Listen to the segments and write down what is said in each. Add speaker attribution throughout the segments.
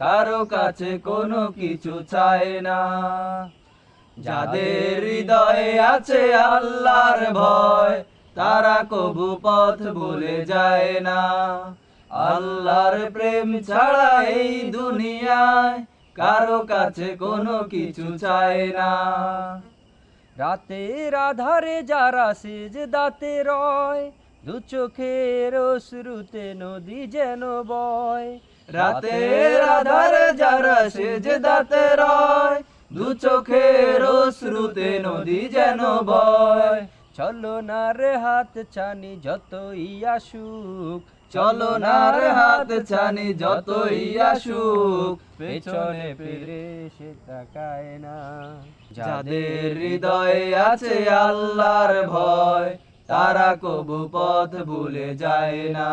Speaker 1: কারও কাছে কোনো কিছু চায় না। যাদের হৃদয়ে আছে আল্লাহর ভয়, তারা কবু পথ ভুলে যায় না। আল্লাহর প্রেম ছাড়া এই দুনিয়ায় কারও কাছে কোনো কিছু চায় না।
Speaker 2: রাতের আধারে যারা সেজ দাতে রয়, দু চোখের অশ্রুতে নদী যেন বয়
Speaker 1: রাতের আধারে যারা সেজদাতে রয়, দু চোখের শ্রুতে নদী যেন বয়।
Speaker 2: চলো না রে হাত ছানি, যতই আসুক।
Speaker 1: চলো নার হাত ছানি, যতই আসুক।
Speaker 2: পেছনে ফিরে সে তাকায় না।
Speaker 1: যাদের হৃদয়ে আছে আল্লাহর ভয়, তারা কবু পথ ভুলে যায় না।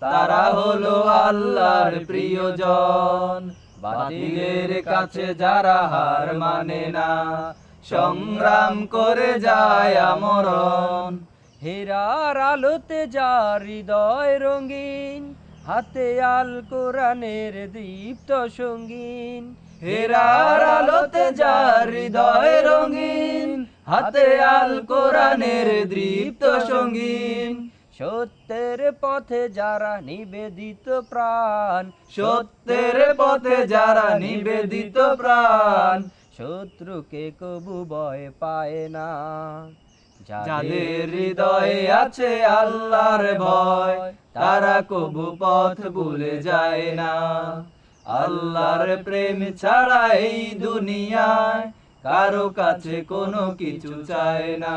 Speaker 1: তারা হলো আল্লাহর প্রিয়জন। বাতিলের কাছে যারা হার মানে না, সংগ্রাম করে যায় আমরণ।
Speaker 2: হেরার আলোতে যার হৃদয় রঙিন, হাতে আল কোরআনের দীপ্ত সঙ্গীন।
Speaker 1: হেরার আলোতে যার হৃদয় রঙিন, হাতে আল কোরআনের দৃপ্ত সঙ্গীন।
Speaker 2: সত্যের পথে যারা নিবেদিত প্রাণ
Speaker 1: সত্যের পথে যারা নিবেদিত প্রাণ
Speaker 2: শত্রুকে কবু ভয় পায় না।
Speaker 1: যাদের হৃদয়ে আছে আল্লাহর ভয় তারা কবু পথ ভুলে যায় না। আল্লাহর প্রেম ছাড়া এই দুনিয়ায় কারও কাছে কোনো কিছু চায় না।